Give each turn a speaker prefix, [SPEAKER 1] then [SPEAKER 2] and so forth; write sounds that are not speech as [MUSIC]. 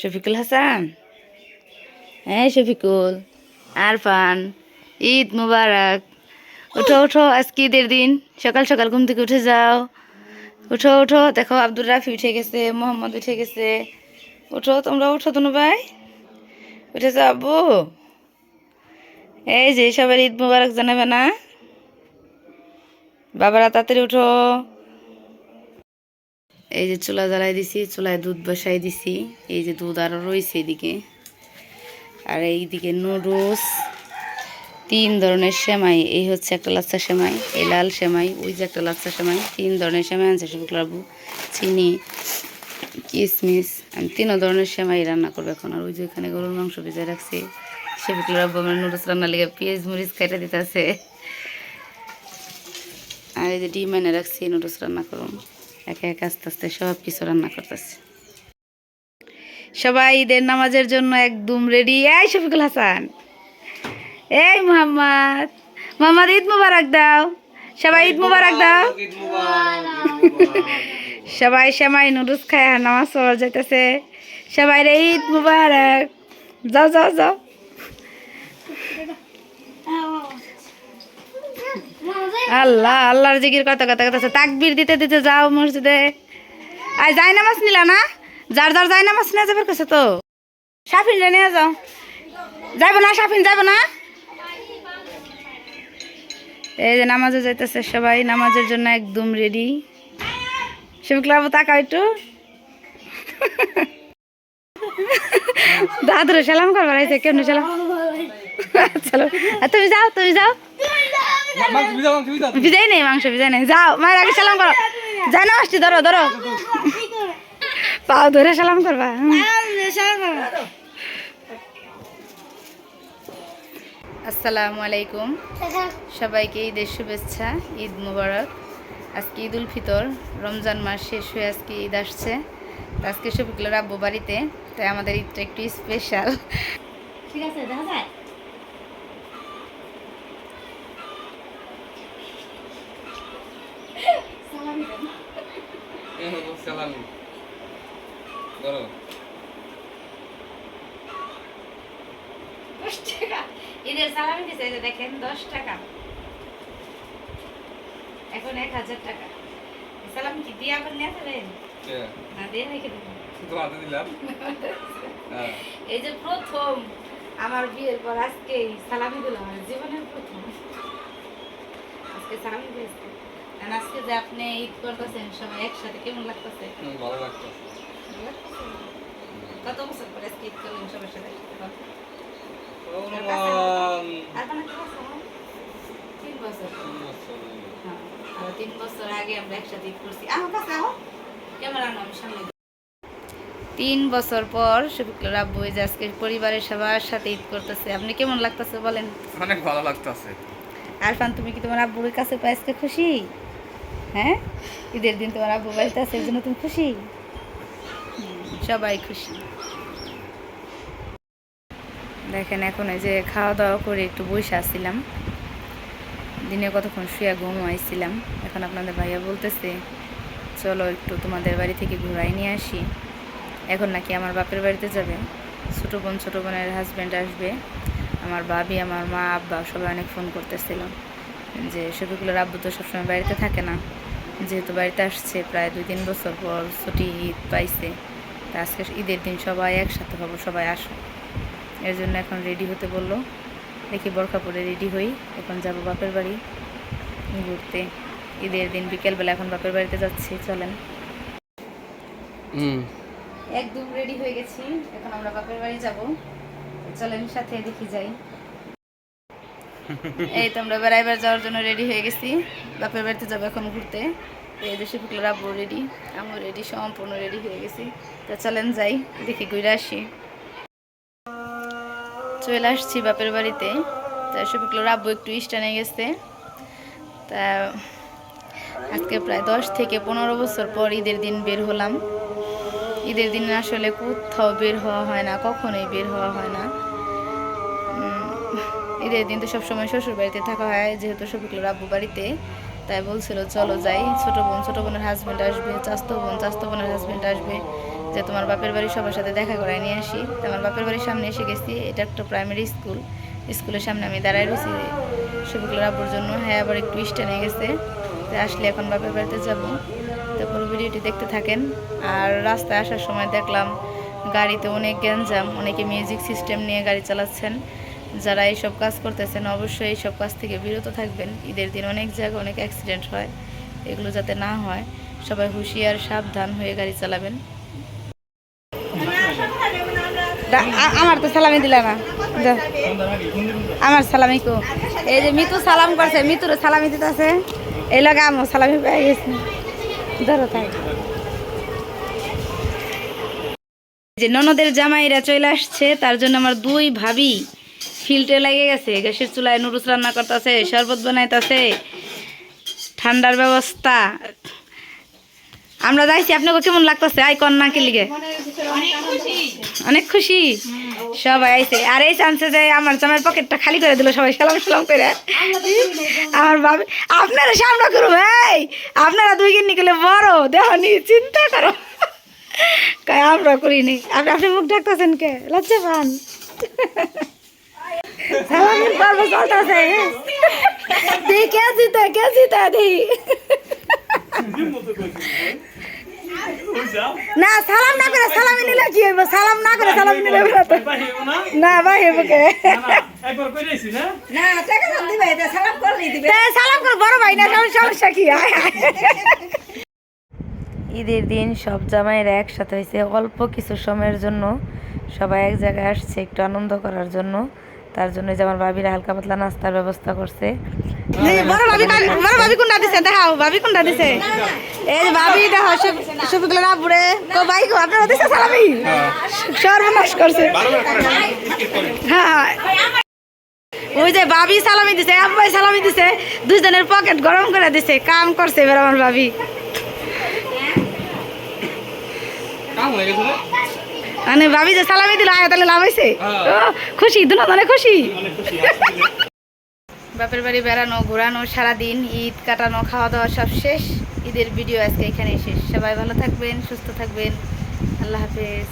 [SPEAKER 1] শফিকুল হাসান? হ্যাঁ শফিকুল, আরফান, ঈদ মুবারক। উঠো উঠো, আজকে ঈদের দিন। সকাল সকাল ঘুম থেকে উঠে যাও। উঠো উঠো, দেখো আব্দুর রাফি উঠে গেছে, মোহাম্মদ উঠে গেছে। উঠো, তোমরা উঠো তনু ভাই। উঠে যাও আব্বু। এই যে সবার ঈদ মুবারক জানাবে না? বাবারা, তাড়াতাড়ি উঠো। এই যে চুলা জ্বালাই দিছি, চুলায় দুধ বসাই দিছি। এই যে দুধ আরও রয়েছে এদিকে। আর এইদিকে নুডলস, তিন ধরনের সেমাই। এই হচ্ছে একটা লাচ্চা সেমাই, এই লাল সেমাই, ওই যে একটা লাচ্চা সেমাই। তিন ধরনের সেমাই আনছে সেগুলো লাবু। চিনি কিশমিশ আমি তিনও ধরনের সেমাই রান্না করব এখন। আর ওই যে এখানে গরুর মাংস ভেজে রাখছি। রাখব আমার নুডলস রান্না লেগে পেঁয়াজ, মরিচ কেটে দিতেছে। আর এই যে ডিম এনে রাখছি, নুডলস রান্না করুন একে একে আস্তে আস্তে সব কিছু রান্না করতেছি। সবাই ঈদের নামাজের জন্য একদম রেডি এই শফিকুল হাসান। এই মোহাম্মদ। মোহাম্মদ ঈদ মুবারক দাও। সবাই ঈদ মুবারক দাও। সবাই সেমাই নুডলস খায় নামাজ পড়া যাইতেছে। সবাই রে ঈদ মুবারক। যাও যাও যাও। আল্লাহ, আল্লাহর জিকির কত কথা কথা তাকবির দিতে দিতে যাও মসজিদে। আই যাই নামাজ নিলা না? যার যার যাই নামাজ নিয়ে যাবার কাছে তো। সাফিন নিয়ে যাও। যাইব না সাফিন যাইব না? এই যে নামাজে যাইতেছে সবাই, নামাজের জন্য একদম রেডি শিবক্লাব তাকাও একটু। দাদুরে সালাম করবার আইছে, কেমন সালাম? চলো। তুমি যাও তুমি যাও। ভিজাই নেই মাংস ভিজাই নেই। যাও মায়ের আগে সালাম করো। যাই না আসছি ধরো ধরো। পাও ধরে সালাম করবা। আসসালামু আলাইকুম। সবাইকে ঈদের শুভেচ্ছা ঈদ মুবারক। আজকে ঈদ উল ফিতর রমজান মাস শেষ হয়ে আজকে ঈদ আসছে। আজকে সবিকুল রাব্বু বাড়িতে তাই আমাদের ঈদটা একটু স্পেশাল
[SPEAKER 2] ঠিক আছে দেখা যায়?
[SPEAKER 3] সালামি ধরো।
[SPEAKER 1] দশ টাকা। ঈদের সালামি দিছে এই যে দেখেন দশ টাকা। এখন এক হাজার টাকা। এই কি দিয়ে আবার নিয়ে ফেলেন না দিয়ে রেখে দেবেন
[SPEAKER 3] দিলাম? হ্যাঁ।
[SPEAKER 1] এই যে প্রথম আমার বিয়ের পর আজকে সালামি দিলাম জীবনের প্রথম। আজকে সালামি দিয়েছে। আজকে যে আপনি ঈদ করতেছেন সবাই একসাথে কেমন লাগতেছে?
[SPEAKER 3] ভালো লাগতো
[SPEAKER 1] কত বছর পরে আজকে ঈদ করলেন সবার সাথে? একসাথে বল?
[SPEAKER 3] অনুমান
[SPEAKER 1] আর কোনো কি বছর? হয়? তিন বছর।
[SPEAKER 3] তিন বছর।
[SPEAKER 1] আর তিন বছর আগে আমরা একসাথে ঈদ করছি। আমার কাছে আহ ক্যামেরা আনো সামনে তিন বছর পর শফিকুল আব্বু এই যে আজকে পরিবারের সবার সাথে ঈদ করতেছে। আপনি কেমন লাগতেছে বলেন?
[SPEAKER 3] অনেক ভালো লাগতেছে।
[SPEAKER 1] আরফান তুমি কি তোমার আব্বুর কাছে আজকে খুশি? হ্যাঁ? ঈদের দিন তোমার আব্বু বাড়িতে আছে জন্য তুমি খুশি? সবাই খুশি। দেখেন, এখন এই যে খাওয়া দাওয়া করে একটু বসে আসছিলাম। দিনে কতক্ষণ শুয়ে ঘুমাইছিলাম। এখন আপনাদের ভাইয়া বলতেছে, চলো একটু তোমাদের বাড়ি থেকে ঘুরাই নিয়ে আসি। এখন নাকি আমার বাপের বাড়িতে যাবে। ছোটো বোন, ছোটো বোনের হাজব্যান্ড আসবে। আমার ভাবি, আমার মা, আব্বা সবাই অনেক ফোন করতেছিল। যে শফিকুলের আব্বু তো সবসময় বাড়িতে থাকে না। যেহেতু বাড়িতে আসছে প্রায় দুই তিন বছর পর ছুটি ঈদ পাইছে তা আজকে ঈদের দিন সবাই একসাথে হব সবাই আসো এর জন্য এখন রেডি হতে বলল। দেখি বরখা পরে রেডি হই এখন যাব বাপের বাড়ি ঘুরতে। ঈদের দিন বিকেলবেলা এখন বাপের বাড়িতে যাচ্ছি চলেন।
[SPEAKER 3] হুম।
[SPEAKER 1] একদম রেডি হয়ে গেছি এখন আমরা বাপের বাড়ি যাব। চলেন সাথে দেখি যাই। [LAUGHS] এই তো আমরা বেড়াইবার যাওয়ার জন্য রেডি হয়ে গেছি। বাপের বাড়িতে যাব এখন ঘুরতে। এই দেশে ফুকলার আব্বু রেডি আমিও রেডি সম্পূর্ণ রেডি হয়ে গেছি। তো চলেন যাই, দেখি ঘুরে আসি। চলে আসছি বাপের বাড়িতে। তা শফিকুলের আব্বু একটু স্টানে গেছে। তা আজকে প্রায় দশ থেকে পনেরো বছর পর ঈদের দিন বের হলাম। ঈদের দিন আসলে কোথাও বের হওয়া হয় না, কখনোই বের হওয়া হয় না। ঈদের দিন তো সবসময় শ্বশুর বাড়িতে থাকা হয়, যেহেতু শফিকুলের আব্বু বাড়িতে। তাই বলছিল, চলো যাই, ছোট বোন, ছোট বোনের হাজব্যান্ড আসবে, চাস্ত বোন, চাস্তো বোনের হাজব্যান্ড আসবে, যে তোমার বাপের বাড়ি সবার সাথে দেখা করায় নিয়ে আসি। তো আমার বাপের বাড়ির সামনে এসে গেছি, এটা একটা প্রাইমারি স্কুল স্কুলের সামনে আমি দাঁড়ায় রয়েছি শফিকুল আব্বুর জন্য। হ্যাঁ আবার একটু স্টেনে গেছে। তো আসলে এখন বাপের বাড়িতে যাব। তো পুরো ভিডিওটি দেখতে থাকেন। আর রাস্তায় আসার সময় দেখলাম, গাড়িতে অনেক গ্যাঞ্জাম, অনেকে মিউজিক সিস্টেম নিয়ে গাড়ি চালাচ্ছেন। যারা এইসব কাজ করতেছেন, অবশ্যই এইসব কাজ থেকে বিরত থাকবেন। ঈদের দিন অনেক জায়গায় অনেক অ্যাক্সিডেন্ট হয়, এগুলো যাতে না হয়, সবাই হুঁশিয়ার, সাবধান হয়ে গাড়ি চালাবেন। আমার তো সালামি দিলা না। আমার সালামি কো। এই যে মিতু সালাম করছে, মিতুর সালামি দিতেছে। এই লাগে আমার সালামি পেয়ে গেছি। ধরো তাই। যে ননদের জামাইরা চলে আসছে, তার জন্য আমার দুই ভাবি ফিল্টে লেগে গেছে, গ্যাসের চুলায় নুডলস রান্না করতেছে, শরবত বানাইতেছে, ঠান্ডার ব্যবস্থা। আমরা যাইছি, আপনাকে কেমন লাগতেছে? আই কন্যা কি লিগে? অনেক খুশি। সবাই আইছে। আর এই চান্সে যে আমার জামাইয়ের পকেটটা খালি করে দিল সবাই, সালাম সালাম করে। আমার বাবা আপনারা সামনে করো ভাই আপনারা দুই কিনি গেলে বড় দেহনি চিন্তা করো। আমরা করিনি। আপনি আপনি মুখ ডাকতেছেন কে? লজ্জা পান। না, সালাম না করে নিলে কি হইব? সালাম না করে নিলে। না, ভাই হইব কে? সালাম বড় ভাই না। ঈদের দিন সব জামাইরা একসাথে হয়েছে অল্প কিছু সময়ের জন্য সবাই এক জায়গায় আসছে একটু আনন্দ করার জন্য। তার জন্য যে আমার ভাবিরা হালকা পাতলা নাস্তার ব্যবস্থা করছে। বড় ভাবি বড় ভাবি কোনটা দিছে? দেখাও ভাবি কোনটা দিছে? এই যে ভাবি দেখো সফিকুল না বুড়ে ভাই গো আপনারা দিছে সালামি? সর্বনাশ করছে। হ্যাঁ ওই যে ভাবি সালামি দিছে আব্বাই সালামি দিছে দুজনের পকেট গরম করে দিছে কাম করছে এবার আমার ভাবি।
[SPEAKER 3] কাম হয়ে গেছে?
[SPEAKER 1] মানে ভাবি যে সালামি দিল আয় তাহলে লাভ হয়েছে
[SPEAKER 3] খুশি
[SPEAKER 1] ও, খুশি দুজনে খুশি। বাপের বাড়ি বেড়ানো ঘোরানো সারাদিন ঈদ কাটানো খাওয়া দাওয়া সব শেষ। ঈদের ভিডিও আজকে এখানেই শেষ। সবাই ভালো থাকবেন সুস্থ থাকবেন। আল্লাহ হাফেজ।